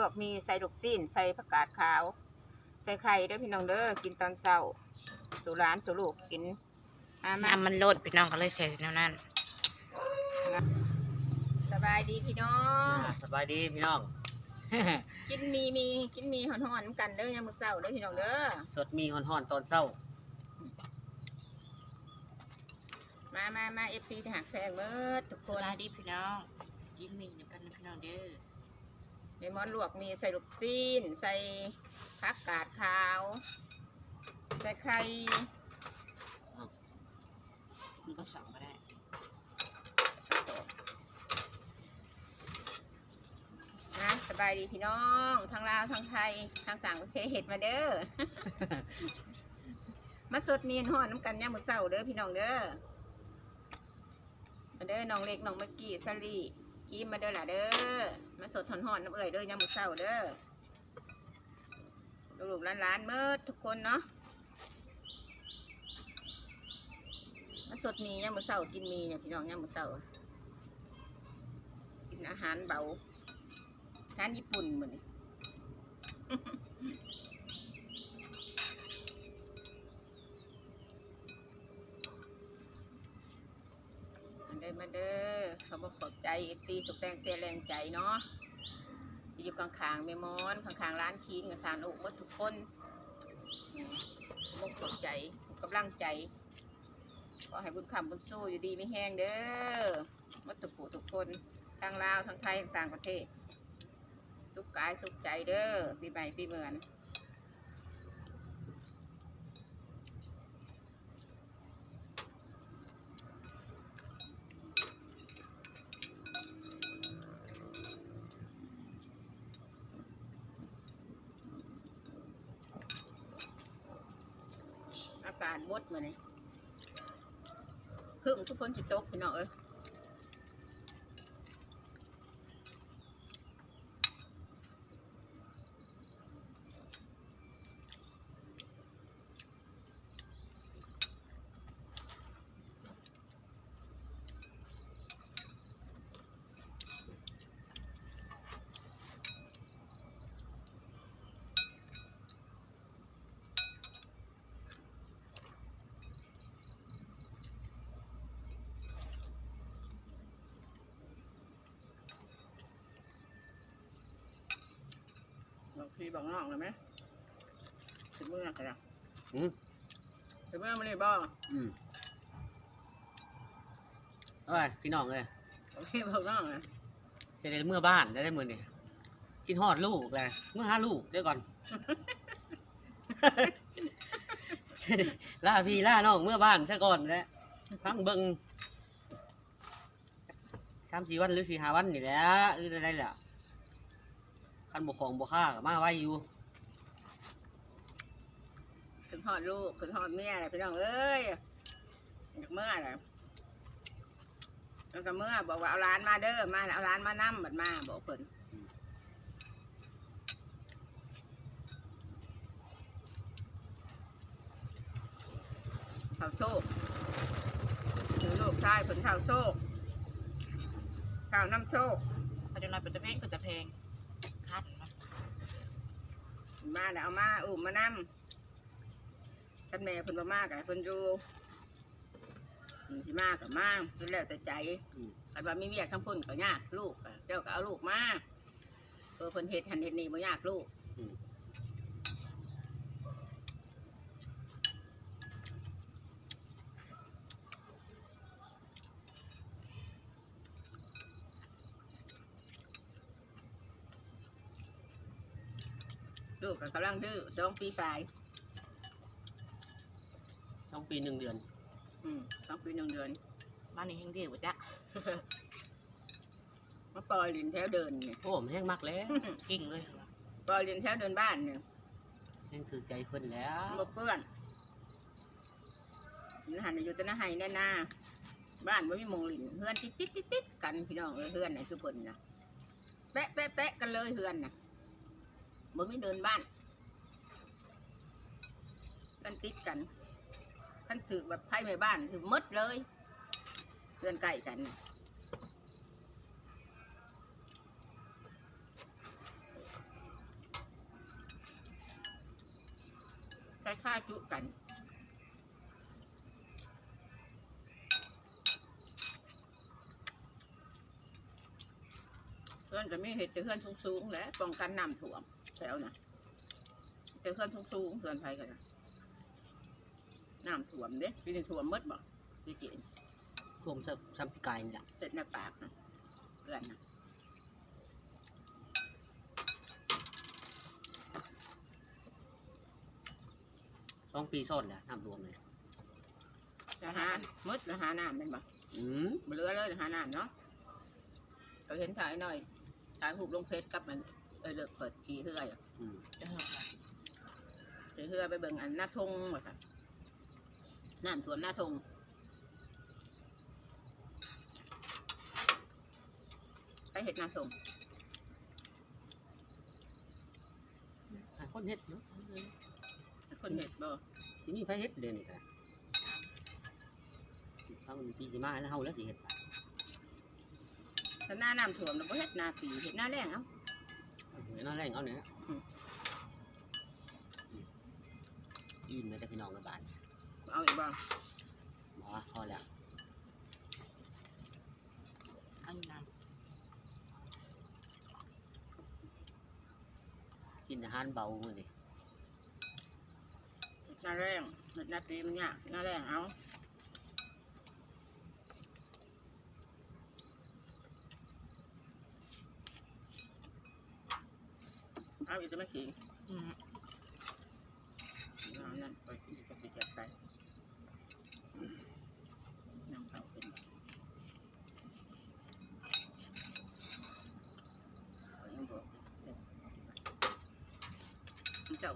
วกมีใส่ลูกซีนใส่ผักกาดขาว ใส่ไข่เด้อพี่น้องเด้อกินตอนเช้าสู่ร้านสู่ลูกกินมามาน้ำมันลดพี่น้องก็เลยใส่แนวนั้นสบายดีพี่น้อง อ่าสบายดีพี่น้อง กินมีมีกินมีหอนๆน้ำกันเด้อยามมื้อเช้าเด้อพี่น้องเด้อสดมีห่อนๆตอนเช้ามามามา FC ทหารแพงเมิดทุกสคนบายดีพี่น้อง กินมีน้ำกันนะพี่น้องเด้อ ในหมอนลวกมีใส่ลูกซีน ใส่ผักกาดขาว ใส่ไข่มันก็สั่งมาได้นะสบายดีพี่น้องทั้งลาวทั้งไทยทั้งต่างประเทศเห็ดมาเด้อ มาสดมีนห่อน้ำกันย่ามมื้อเช้าเด้อพี่น้องเด้อมาเด้อน้องเล็กน้องเมื่อกี้ซาลี กีมมาเด้อล่ะเด้อ มาสดหอนๆน้ำเอ่ยเด้อยามมื้อเช้าเด้อลูกๆหลานๆเมิดทุกคนเนาะ มาสดมีย่ามมื้อเช้ากินมีเนี่ยพี่น้องย่ามมื้อเช้ากินอาหารเบาทานญี่ปุ่นเหมือน มาเด้ อมาเด้อเขาบอกขอบใจเอฟซีสุกแรงเสียแรงใจเนาะที่อยู่ข้างๆเมมอนข้างๆร้านคีนข้างๆอุกมดทุกคนบอกขอบใจกำลังใจขอให้บุญคำบุญสู้อยู่ดีไม่แห้งเด้อมดทุกผู้ทุกคนทั้งลาวทั้งไทยทั้งต่างประเทศสุขกายสุขใจเด้อปีใหม่ปีเหมือน บดมาเลยคือทุกคนจิตกพี่น้องเอ้ย พี่บอกน้องเลยไหมถึงเมื่อกันละอืม ถึงเมื่อมันเลยบอกอืมเอาไปพี่น้องเลยบอกพี่บอกน้องเลยเสร็จแล้วเมื่อบ้านได้ได้มือนี่กินฮอดลูกเลยเมื่อหาลูกเดี๋ยวก่อน เสร็จแล้วล่าพี่ล่าน้องเมื่อบ้านซะก่อนแหล้วฟังเบิ่งสามสี่วันหรือสี่ห้าวันนี่แหละหรืออะไรแหละ คันบกของบกค่าก็มาไว้อยู่ถึงหอดลูกถึงหอดเมียเลยพี่น้องเอ้ยอยากเมื่อเลยแล้วก็เมื่อบอกว่าเอาร้านมาเด้อมาเอาร้านมานั่มบัดมาบอกเพิ่นเท่าโชคถึงลูกชายเพิ่นเท่าโชคเท่าน้ำโชคพอจะน้อยเป็นตะเพงเป็นตะเพง มาแล้วเอามาอุ้มมานำท่านแม่เพิ่นบ่มากอะเพิ่นอยู่อืมสิมากับมาเพิ่นแล้วแต่ใจอืมคันว่ามีเวียกทั้งพุ่นก็ยากลูกอะเจ้าก็เอาลูกมาเออเพิ่นเฮ็ดหันเฮ็ดนี่บ่ยากลูก ลูกก็กำลังดื้อสองปีปลาย สองปีหนึ่งเดือน อืมสองปีหนึ่งเดือนบ้านนี้แห้งเดียวจ้ะมาปล่อยลินแถวเดินเนี่ย โอ้มันแห้งมากแล้ว กิ่งเลยปล่อยลินแถวเดินบ้านเนี่ยแห้งคือใจเพิ่นแล้วบ่เปื้อนนี่หันอยู่แตะนาไห้แน่นาบ้านบ่มีหมองลินเฮือนติดติดติดติดกันพี่น้องเอ้ยเฮือนไหนะทุกคนนะแปะแปะแปะกันเลยเฮือนน่ะ บ่ม่เดินบ้านกันติดกันขันถือแบบไพ่ในบ้านถือมดเลยเดือนไก่กันใช้ค่าจุกันเพื่อนก็มีเห็ดเพื่อนสูงๆแหละป้องกันน้ำถ่วง แถวน่ะแต่เพื่อนสูงๆเพื่อนไผกันนะน้ำท่วมเด้ปีนี้ท่วมหมดบ่พี่เจนรวมสับสับปีกายนี่แหละเป็ดในปากนะเพื่อนนะสองปีซ้อนแหละน้ำรวมเลยจะหาหมดแล้วหาน้ำเป็นบ่อืมบ่เหลือเลยหาน้ำเนาะเราเห็นถ่ายหน่อยถ่ายรูปลงเฟซกับมัน เออเลิกเปิดขี่เฮือยอะอืม จะเหิบละขี่เฮือไปเบิ่งอันหน้าทงว่าซั่นน้ำท่วมหน้าทงไปเห็ดหน้าทงหาคนเฮ็ดเนาะคนเห็ดบ่ที่นี่ไฟเฮ็ดเดือนนี้กันทั้งปีสิมาแล้วเฮาแล้วสิเฮ็ดไปถ้าหน้าน้ำท่วมเราบ่เห็ดหน้าปีเห็ดหน้าแรงเอ้าเอาเดี๋ยวน้าแรงเอาเนี่ยอืมอิ่มเลยแต่พี่น้องกันบ้านเอาอีกบ่หมอพอแล้วอันนี้น้กินอาหารเบามื้อนี้เห็ดหน้าแรงเห็ดหน้าปีมันยากหน้าแรงเอา เอาอีกจะไม่ขิงำอืมเอานั่นไปกินกับพี่แจ๊คไปน้ำเปล่าเป็นเอายังบอกเจ้า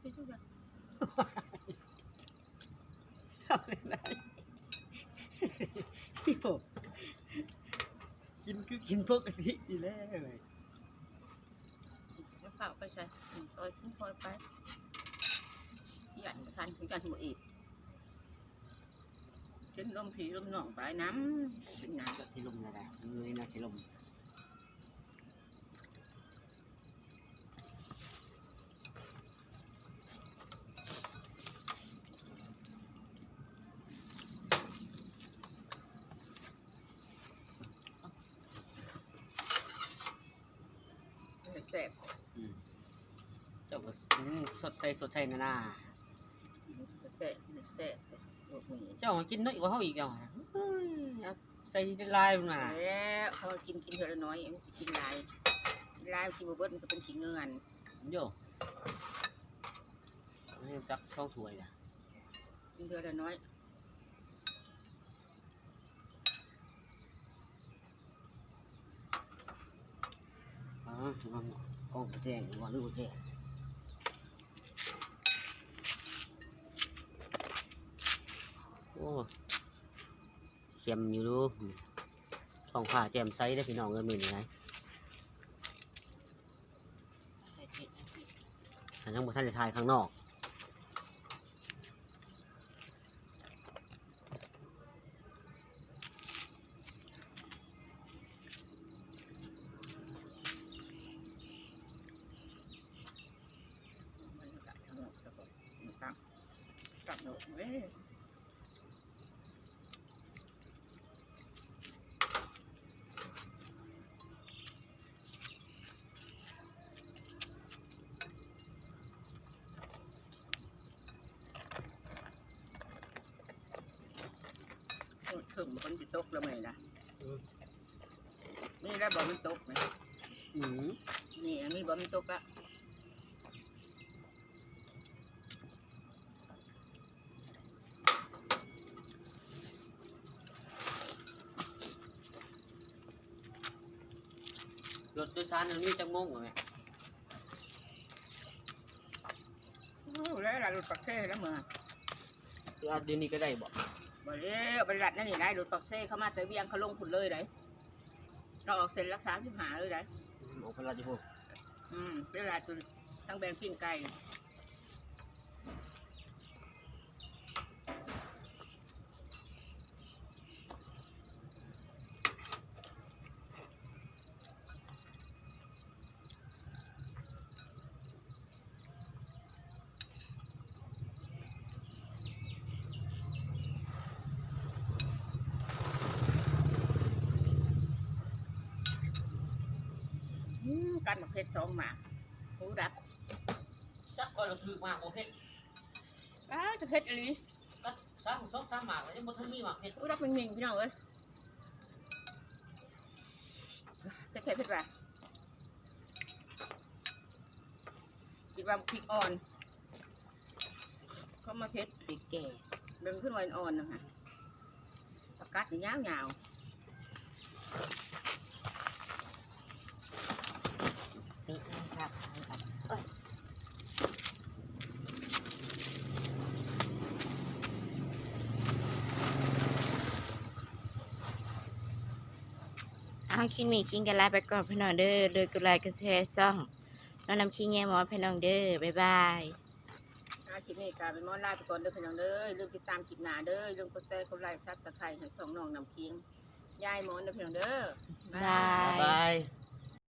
ไปช่วยกันที่ผมกินคือกินปกติอีแล้วเลย แล้วเปล่าไปใส่อืมปล่อยขึ้นปล่อยไปยันทันถึงกันหมดอีกกินลมผีลมหนองไปน้ำเป็นน้ก็สิลมอะไรเลยนะที่ลมำแสบเจ้าก็อืมสดใจสดใจนะน่าแสบแสบโอ้โหเจ้าก็กินน้อยกว่าเฮาอีกอะเฮ้ยเอาใส่ลายลงมาแล้วเขากินกินเท่าละน้อยมันจะกินลายลายกินบเบิดมันก็เป็นขี้เงินโยนี่จักช่องถ้วยนะกินเท่าละน้อย อ๋อมันกองกระแจงว่าลูกกระแจงโอ้เสียมอยู่ดูช่องผ้าแจ่มใสได้อพี่น้องเอ้ยมือนี่ไงใส่เห็ดนะพี่อันยังบ่ทันได้ถ่ายข้างนอก มันกัดทั้งหมดแล้วก็มันตั้งกัดหนก เว้ยถึงคนจะตกแล้วไหมล่ะนี่แล้วบอกมันตกไหมอืมนี่อันนี้บอกมันตกละ โดยสารมันมีจังมงเหรอแม่โอ้แล้วล่ะรถปักเซ่แล้วเมื่อคือเอาเดี๋ยวนี้ก็ได้บ่บ่เด้อบริษัทนั่นนี่ได้รถปักเซ่เข้ามาแต่เวียงเขาลงผุนเลยได้เราออกเซ็นรักษาสิบหาเลยได้ออกพระราชพงศ์อืมเวลาจุตั้งแบงปิ้งไก่ กันมาเพชรสองหมากหูดับจักก่อนเราถือมากโอเคอ้าจะเพชรอะไรก็สามสองสามหมากเลยบ่ทันมีหมากเผ็ดหูดับมิงๆพี่น้องเอ้ยเพชรใส่เพชรไปกินว่าพริกอ่อนเขามาเพชรพริกแก่เบิ่งขึ้นวันอ่อนนะคะประกัดนี่ยาวยาวนี่นะ ครับเอาคิงนี่คิงกันลาไปก่อนพี่น้องเด้อโดยกุไลกระแสซ่องน้องนำคิงแง่หมอพี่น้องเด้อบ๊ายบายๆอาคลิปนี้กลายเป็นมอนลาไปก่อนเด้อพี่น้องเด้อลืมติดตามคลิปหน้าเด้อลืมกดแชร์กดไลค์ซับตะไคร้ให้สองน้องนำเคียงยายหมอนเด้อพี่น้องเด้อบ๊ายบายบาย